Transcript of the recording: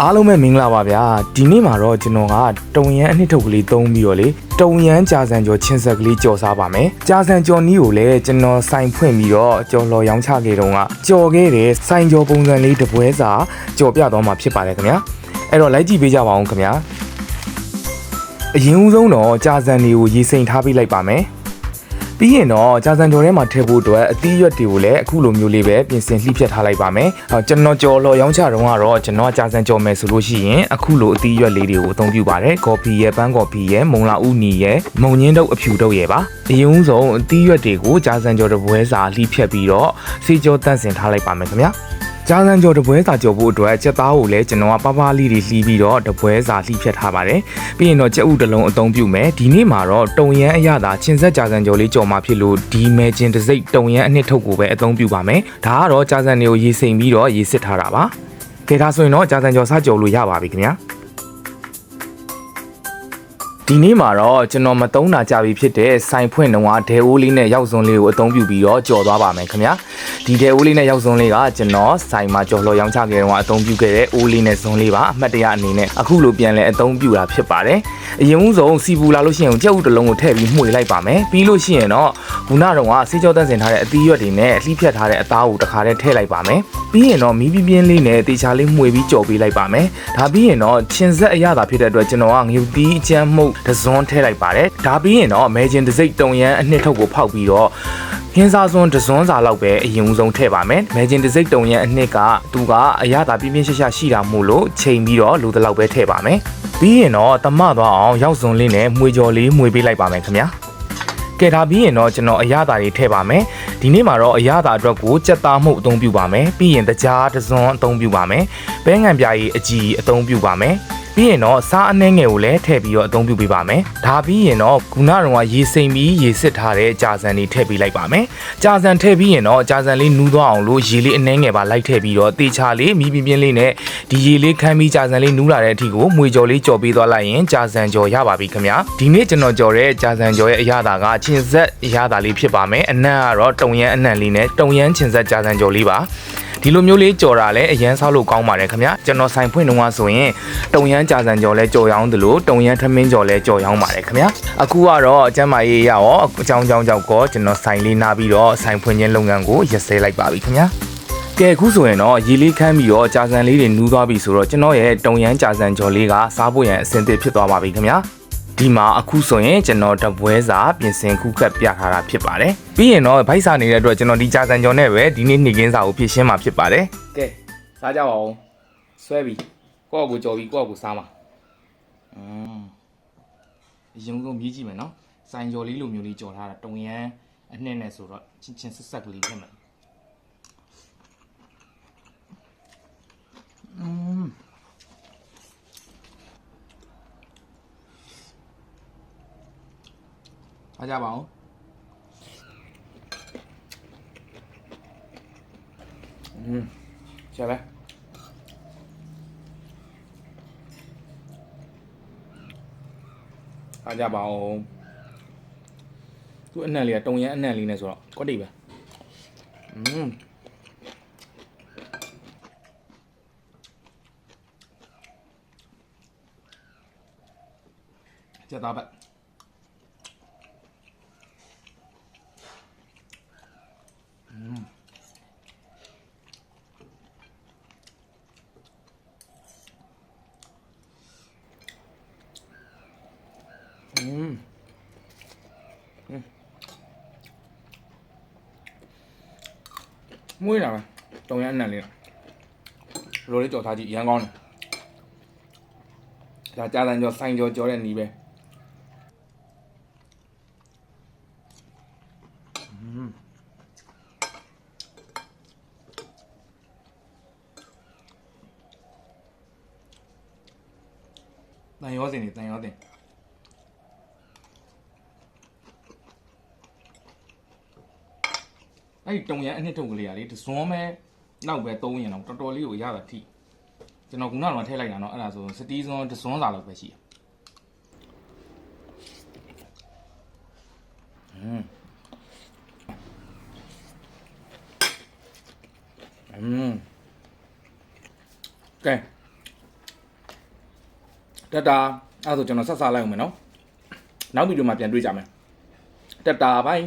အားလုံးပဲမင်္ဂလာပါဗျာဒီနေ့မှာတော့ကျွန်တော်ကတုံရန်အနှစ်ထုတ်ကလေးသုံးပြီးတော့လေတုံရန်ကြာစံကျော်ချင်းဆက်ကလေးကြော်စားပါမယ်ကြာစံကျော်နီးကိုလည်းကျွန်တော်စိုင်ဖွင့်ပြီးတော့ကြော်လော်ရောင်းချခဲ့တုန်းကကြော်ခဲ့တဲ့စိုင်ကျော်ပုံစံလေးတစ်ပွဲစာကြော်ပြသွားမှာဖြစ်ပါတယ်ခင်ဗျာအဲ့တော့လိုက်ကြည့်ပေးကြပါအောင်ခင်ဗျာအရင်ဦးဆုံးတော့ကြာစံတွေကိုရေးစိမ်ထားပေးလိုက်ပါမယ် ပြီးရင်တော့ကြာစံကျော်ထဲမှာထည့်ဖို့အတွက်အသီးရွက်တွေကိုလည်းအခုလိုမျိုးလေးပဲပြင်ဆင်လှိဖြတ်ထားလိုက်ပါမယ်။ဟောကျွန်တော်ကြော်လော်ရောင်းချတုန်းကတော့ကျွန်တော်ကြာစံကြော်မယ်ဆိုလို့ရှိရင်အခုလိုအသီးရွက်လေးတွေကိုအသုံးပြုပါတယ်။ကော်ဖီရဲ့ပန်းကော်ဖီရဲ့မုံလာဥနီရဲ့မုံညင်းတုပ်အဖြူတုပ်ရဲ့ပါ။အရင်ဦးဆုံးအသီးရွက်တွေကိုကြာစံကြော်တစ်ပွဲစာလှိဖြတ်ပြီးတော့စေကြောတန့်စင်ထားလိုက်ပါမယ်ခင်ဗျာ။ ကြာစံကြော်တပွဲစာကြော်ဖို့အတွက်ချက်သားကိုလည်းကျွန်တော်ကပပလေးတွေလှီးပြီးတော့တပွဲစာလှီးဖြတ်ထားပါတယ်။ပြီးရင်တော့ကြက်ဥတစ်လုံးအသုံးပြုမယ်။ဒီနေ့မှာတော့တုံရန်အရသာချင်းဆက်ကြာစံကြော်လေးကြော်မှာဖြစ်လို့ဒီမဲချင်းတစ်စိတ်တုံရန်အနှစ်ထုတ်ကိုပဲအသုံးပြုပါမယ်။ဒါကတော့ကြာစံတွေကိုရေစိမ်ပြီးတော့ရေစစ်ထားတာပါ။ကဲဒါဆိုရင်တော့ကြာစံကြော်စားကြော်လို့ရပါပြီခင်ဗျာ။ ဒီနေ့မှာတော့ကျွန်တော်မသုံးတာကြပြီဖြစ်တဲ့စိုင်ဖွင့်တုံးကဒဲအိုးလေးနဲ့ရောက်စွန်းလေးကိုအသုံးပြုပြီးတော့ကြော်သွားပါမယ်ခင်ဗျာဒီဒဲအိုးလေးနဲ့ရောက်စွန်းလေးကကျွန်တော်စိုင်မှာကြော်လော်ရောင်းချခဲ့တုန်းကအသုံးပြုခဲ့တဲ့အိုးလေးနဲ့စွန်းလေးပါအမှတ်တရအနေနဲ့အခုလိုပြန်လဲအသုံးပြုတာဖြစ်ပါတယ်အရင်ဦးဆုံးစီပူလာလို့ရှိရင်ကြက်ဥတစ်လုံးကိုထည့်ပြီးမှွေလိုက်ပါမယ်ပြီးလို့ရှိရင်တော့ခုနကတော့ဆေးကြောတန့်စင်ထားတဲ့အသီးရွက်တွေနဲ့လှီးဖြတ်ထားတဲ့အသားကိုတစ်ခါတည်းထည့်လိုက်ပါမယ်ပြီးရင်တော့မီးပြင်းပြင်းလေးနဲ့တေချာလေးမှွေပြီးကြော်ပေးလိုက်ပါမယ်ဒါပြီးရင်တော့ချင်းဆက်အရသာဖြစ်တဲ့အတွက်ကျွန်တော်ကငရုတ်တီးအကျန်းမှုတ်တစ်စွန်းထည့်လိုက်ပါတယ်ဒါပြီးရင်တော့မဲချင်းတစ်စိတ်တုံရန်အနှစ်ထုတ်ကိုဖောက်ပြီးတော့ဟင်းစားစွန်းတစ်စွန်းစာလောက်ပဲအရင်ဦးဆုံးထည့်ပါမယ်မဲချင်းတစ်စိတ်တုံရန်အနှစ်ကသူကအရသာပြင်းပြင်းရှရှာရှိတာမို့လို့ချိန်ပြီးတော့လိုတလောက်ပဲထည့်ပါမယ်ပြီးရင်တော့တမသွားအောင်ရောက်စွန်းလေးနဲ့မှွေကြော်လေးမှွေပေးလိုက်ပါမယ်ခင်ဗျာကဲဒါပြီးရင်တော့ကျွန်တော်အရသာတွေထည့်ပါမယ်ဒီနေ့မှာတော့အရသာအတွက်ကိုကြက်သားမှုတ်အသုံးပြုပါမယ်ပြီးရင်တကြားတစ်စွန်းအသုံးပြုပါမယ်ဘဲငံပြားကြီးအကြီးအသုံးပြုပါမယ် ပြီးရင်တော့စားအနှဲငယ်ကိုလည်းထည့်ပြီးတော့အသုံးပြုပေးပါမယ်ဒါပြီးရင်တော့ခုနကတော့ရေစိမ်ပြီးရေစစ်ထားတဲ့ကြာစံတွေထည့်ပေးလိုက်ပါမယ်ကြာစံထည့်ပြီးရင်တော့ကြာစံလေးနူးသွားအောင်လို့ရေလေးအနှဲငယ်ပါလိုက်ထည့်ပြီးတော့တေချာလေးမီးပြင်းပြင်းလေးနဲ့ဒီရေလေးခမ်းပြီးကြာစံလေးနူးလာတဲ့အထိကိုမွေကြော်လေးကြော်ပေးသွားလိုက်ရင်ကြာစံကြော်ရပါပြီခင်ဗျာဒီနေ့ကျွန်တော်ကြော်တဲ့ကြာစံကြော်ရဲ့အရသာကချင်းဆက်အရသာလေးဖြစ်ပါမယ်အနံ့ကတော့တုံရန်အနံ့လေးနဲ့တုံရန်ချင်းဆက်ကြာစံကြော်လေးပါ ဒီလိုမျိုးလေးကြော်တာလည်းအရန်ဆောက်လို့ကောင်းပါတယ်ခင်ဗျာကျွန်တော်ဆိုင်ဖွင့်တော့ဆိုရင်တုံရန်ကြာစံကြော်လဲကြော်ရောင်းသလိုတုံရန်ထမင်းကြော်လဲကြော်ရောင်းပါတယ်ခင်ဗျာအခုကတော့အကျမ်းမာရေးရရောအကြောင်းကြောင်းကြောင့်ကောကျွန်တော်ဆိုင်လေးနာပြီးတော့ဆိုင်ဖွင့်ခြင်းလုပ်ငန်းကိုရက်စဲလိုက်ပါပြီခင်ဗျာကဲအခုဆိုရင်တော့ရေလေးခမ်းပြီးတော့ကြာစံလေးတွေနူးသွားပြီဆိုတော့ကျွန်တော်ရဲ့တုံရန်ကြာစံကြော်လေးကစားဖို့ရန်အဆင်သင့်ဖြစ်သွားပါပြီခင်ဗျာ ဒီမှာအခုဆိုရင်ကျွန်တော်တပွဲစာပြင်ဆင်ခုခတ်ပြထားတာဖြစ်ပါတယ်ပြီးရင်တော့ဗိုက်စာနေတဲ့အတွက်ကျွန်တော်ဒီကြာစံကြော်နဲ့ပဲဒီနေ့နေကင်းစာကိုဖြည့်ရှင်းမှာဖြစ်ပါတယ်ကဲစားကြပါဦးဆွဲပြီကိုယ့်အကူကြော်ပြီကိုယ့်အကူစားမှာอืมအရင်ဆုံးမြည်ကြည့်မယ်နော်စိုင်ကြော်လေးလိုမျိုးလေးကြော်ထားတာတုံရန်အနှစ်နဲ့ဆိုတော့ချင်းချင်းဆက်ဆက်ကလေးဖြစ်မယ် အားကြပါဦးอืมဆက်ပဲအားကြပါဦးသူအနံ့လေးကတုံရန်အနံ့လေးနဲ့ဆိုတော့ကွက်တိပဲ 嗯。嗯。嗯。မွေးလာပဲတုံရအနံ့လေးတော့လိုလေးကြော်ထားကြည့်အရန်ကောင်းတယ်ဒါကြားတိုင်းကြော်ဆိုင်ကြော်ကြော်တဲ့နီးပဲ嗯。Mm. တန်ရောစင်နေတန်ရောစင်အဲ့ဒီတုံရန်အနှစ်ထုတ်ကလေးကလေတစွန်းပဲနောက်ပဲသုံးရင်တော့တော်တော်လေးကိုရတာထိကျွန်တော်ခုနကတော့ထည့်လိုက်တာเนาะအဲ့ဒါဆိုစတီးစွန်းတစွန်းစာလောက်ပဲရှိတယ်อืมอืมကဲ တက်တာအဲ့ဒါဆိုကျွန်တော်ဆက်စားလိုက်အောင်မယ်နော်နောက်ဗီဒီယိုမှာပြန်တွေ့ကြမယ်တက်တာဘိုင်